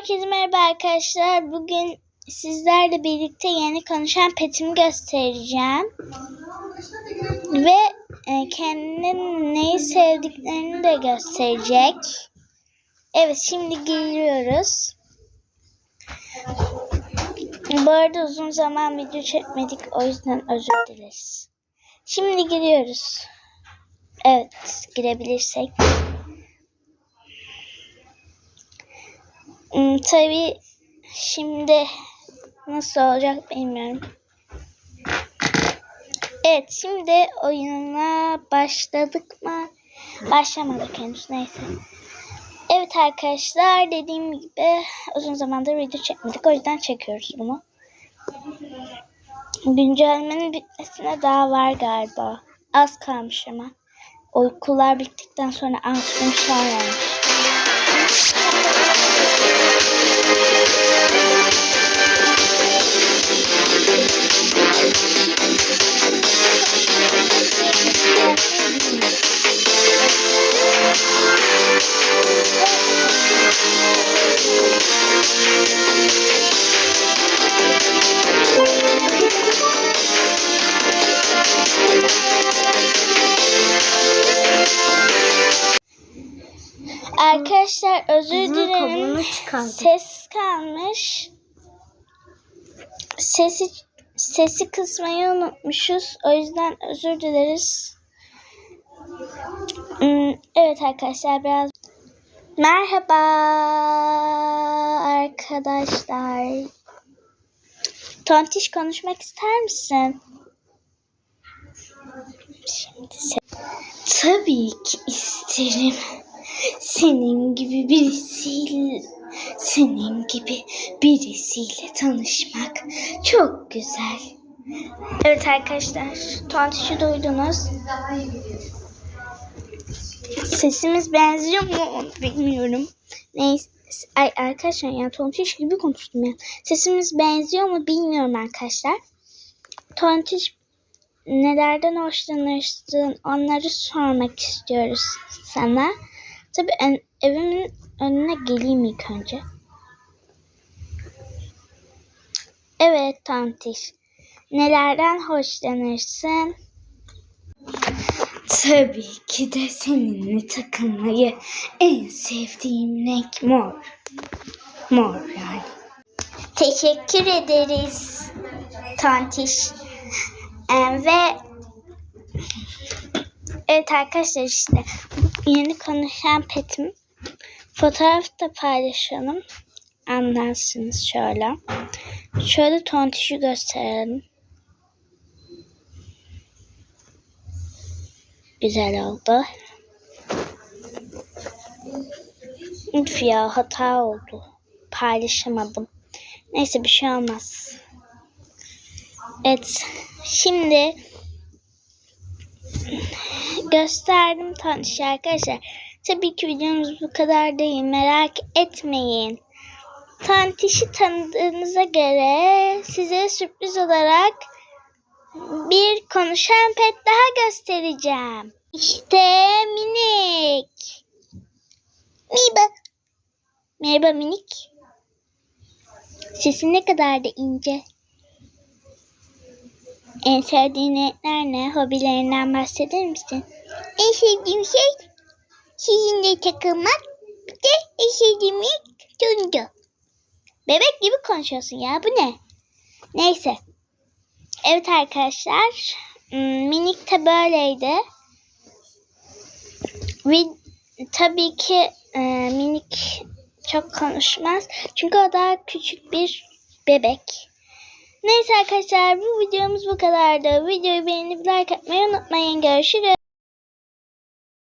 Herkese merhaba arkadaşlar. Bugün sizlerle birlikte yeni konuşan petimi göstereceğim. Ve e, kendinin neyi sevdiklerini de gösterecek. Evet şimdi giriyoruz. Bu arada uzun zaman video çekmedik. O yüzden özür dileriz. Şimdi giriyoruz. Evet girebilirsek. Tabii şimdi nasıl olacak bilmiyorum. Evet şimdi oyununa başladık mı? Başlamadık henüz neyse. Evet arkadaşlar dediğim gibi uzun zamandır video çekmedik. O yüzden çekiyoruz bunu. Güncellemenin bitmesine daha var galiba. Az kalmış ama. Uykular bittikten sonra 6 gün. Arkadaşlar özür dilerim. Ses kalmış. Sesi sesi kısmayı unutmuşuz. O yüzden özür dileriz. Hmm, Evet arkadaşlar biraz Merhaba arkadaşlar. Tontiş konuşmak ister misin? Şimdi se- Tabii ki isterim. Senin gibi birisiyle senin gibi birisiyle tanışmak çok güzel. Evet arkadaşlar, Tontiş'i duydunuz. Sesimiz benziyor mu onu bilmiyorum. Neyse. Ay arkadaşlar ya Tontiş gibi konuştum ya. Sesimiz benziyor mu bilmiyorum arkadaşlar. Tontiş nelerden hoşlanırsın onları sormak istiyoruz sana. Tabii en- evimin önüne geleyim ilk önce. Evet Tontiş. Nelerden hoşlanırsın? Tabii ki de seninle takılmayı en sevdiğim renk mor. Mor yani. Teşekkür ederiz Tontiş. Ee, ve evet arkadaşlar işte yeni konuşan petim. Fotoğraf da paylaşalım. Anlarsınız şöyle. Şöyle tontişi gösterelim. Güzel oldu. Üf ya hata oldu. Paylaşamadım. Neyse bir şey olmaz. Evet. Şimdi gösterdim tanış arkadaşlar. Tabii ki videomuz bu kadar değil. Merak etmeyin. Tantişi tanıdığınıza göre size sürpriz olarak bir konuşan pet daha göstereceğim. İşte minik. Merhaba. Merhaba minik. Sesin ne kadar da ince. En sevdiğin renkler ne? Hobilerinden bahseder misin? En sevdiğim şey sizinle takılmak. Bir de en sevdiğim renk turuncu. Bebek gibi konuşuyorsun ya. Bu ne? Neyse. Evet arkadaşlar. hmm, Minik de böyleydi. Ve tabii ki e, minik çok konuşmaz. Çünkü o daha küçük bir bebek. Neyse arkadaşlar bu videomuz bu kadardı. Videoyu beğenip like atmayı unutmayın. Görüşürüz.